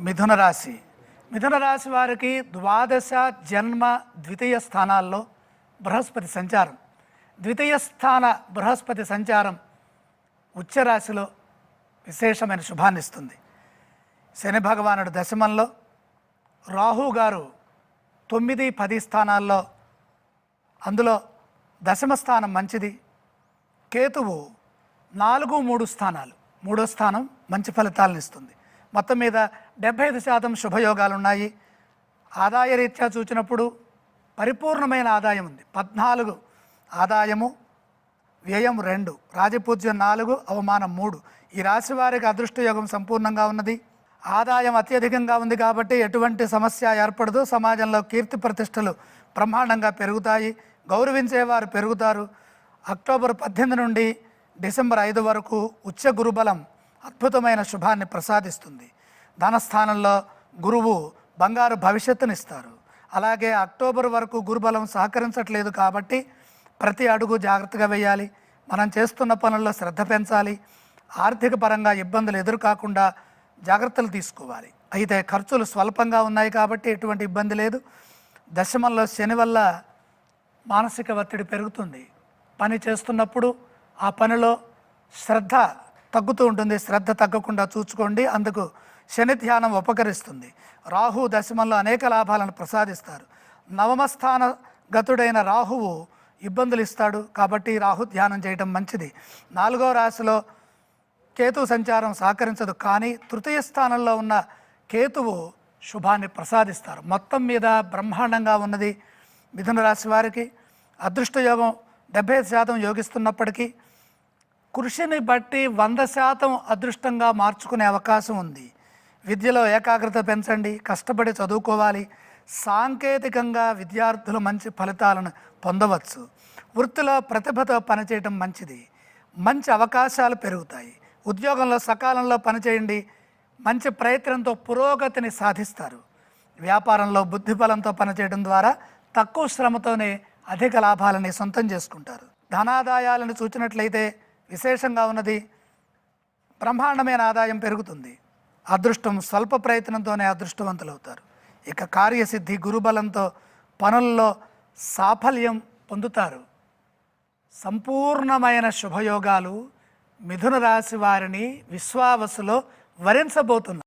మిథున రాశి. మిథున రాశి వారికి ద్వాదశ జన్మ ద్వితీయ స్థానాల్లో బృహస్పతి సంచారం. ద్వితీయ స్థాన బృహస్పతి సంచారం ఉచ్చరాశిలో విశేషమైన శుభాన్నిస్తుంది శని భగవానుడు దశమంలో రాహు గారు తొమ్మిది పది స్థానాల్లో అందులో దశమ స్థానం మంచిది. కేతువు నాలుగు మూడు స్థానాలు. మూడో స్థానం మంచి ఫలితాలను ఇస్తుంది. మొత్తం మీద డెబ్భై ఐదు శాతం శుభయోగాలు ఉన్నాయి ఆదాయ రీత్యా చూచినప్పుడు పరిపూర్ణమైన ఆదాయం ఉంది. పద్నాలుగు ఆదాయము వ్యయం రెండు రాజపూజ్యం నాలుగు అవమానం మూడు. ఈ రాశి వారికి అదృష్టయోగం సంపూర్ణంగా ఉన్నది. ఆదాయం అత్యధికంగా ఉంది కాబట్టి ఎటువంటి సమస్య ఏర్పడదు. సమాజంలో కీర్తి ప్రతిష్టలు బ్రహ్మాండంగా పెరుగుతాయి. గౌరవించేవారు పెరుగుతారు. అక్టోబర్ పద్దెనిమిది నుండి డిసెంబర్ ఐదు వరకు ఉచ్చ గురుబలం అద్భుతమైన శుభాన్ని ప్రసాదిస్తుంది. ధనస్థానంలో గురువు బంగారు భవిష్యత్తునిస్తారు అలాగే అక్టోబర్ వరకు గురుబలం సహకరించట్లేదు కాబట్టి ప్రతి అడుగు జాగ్రత్తగా వేయాలి. మనం చేస్తున్న పనుల్లో శ్రద్ధ పెంచాలి. ఆర్థిక పరంగా ఇబ్బందులు ఎదురుకాకుండా జాగ్రత్తలు తీసుకోవాలి. అయితే ఖర్చులు స్వల్పంగా ఉన్నాయి కాబట్టి ఎటువంటి ఇబ్బంది లేదు. దశమంలో శని వల్ల మానసిక ఒత్తిడి పెరుగుతుంది. పని చేస్తున్నప్పుడు ఆ పనిలో శ్రద్ధ తగ్గుతూ ఉంటుంది. శ్రద్ధ తగ్గకుండా చూసుకోండి. అందుకు శని ధ్యానం ఉపకరిస్తుంది. రాహు దశమంలో అనేక లాభాలను ప్రసాదిస్తారు. నవమస్థాన గతుడైన రాహువు ఇబ్బందులు ఇస్తాడు. కాబట్టి రాహు ధ్యానం చేయడం మంచిది. నాలుగో రాశిలో కేతు సంచారం సహకరించదు. కానీ తృతీయ స్థానంలో ఉన్న కేతువు శుభాన్ని ప్రసాదిస్తారు. మొత్తం మీద బ్రహ్మాండంగా ఉన్నది మిథున రాశి వారికి. అదృష్టయోగం డెబ్బై శాతం యోగిస్తున్నప్పటికీ కృషిని బట్టి వంద శాతం అదృష్టంగా మార్చుకునే అవకాశం ఉంది. విద్యలో ఏకాగ్రత పెంచండి కష్టపడి చదువుకోవాలి. సాంకేతికంగా విద్యార్థులు మంచి ఫలితాలను పొందవచ్చు. వృత్తిలో ప్రతిభతో పనిచేయడం మంచిది. మంచి అవకాశాలు పెరుగుతాయి. ఉద్యోగంలో సకాలంలో పనిచేయండి. మంచి ప్రయత్నంతో పురోగతిని సాధిస్తారు. వ్యాపారంలో బుద్ధిబలంతో పనిచేయడం ద్వారా తక్కువ శ్రమతోనే అధిక లాభాలని సొంతం చేసుకుంటారు. ధనాదాయాలను చూచినట్లయితే విశేషంగా ఉన్నది. బ్రహ్మాండమైన ఆదాయం పెరుగుతుంది. అదృష్టం స్వల్ప ప్రయత్నంతోనే అదృష్టవంతులవుతారు. ఇక కార్యసిద్ధి గురుబలంతో పనుల్లో సాఫల్యం పొందుతారు. సంపూర్ణమైన శుభయోగాలు మిథున రాశి వారిని విశ్వావసులో వరించబోతున్నారు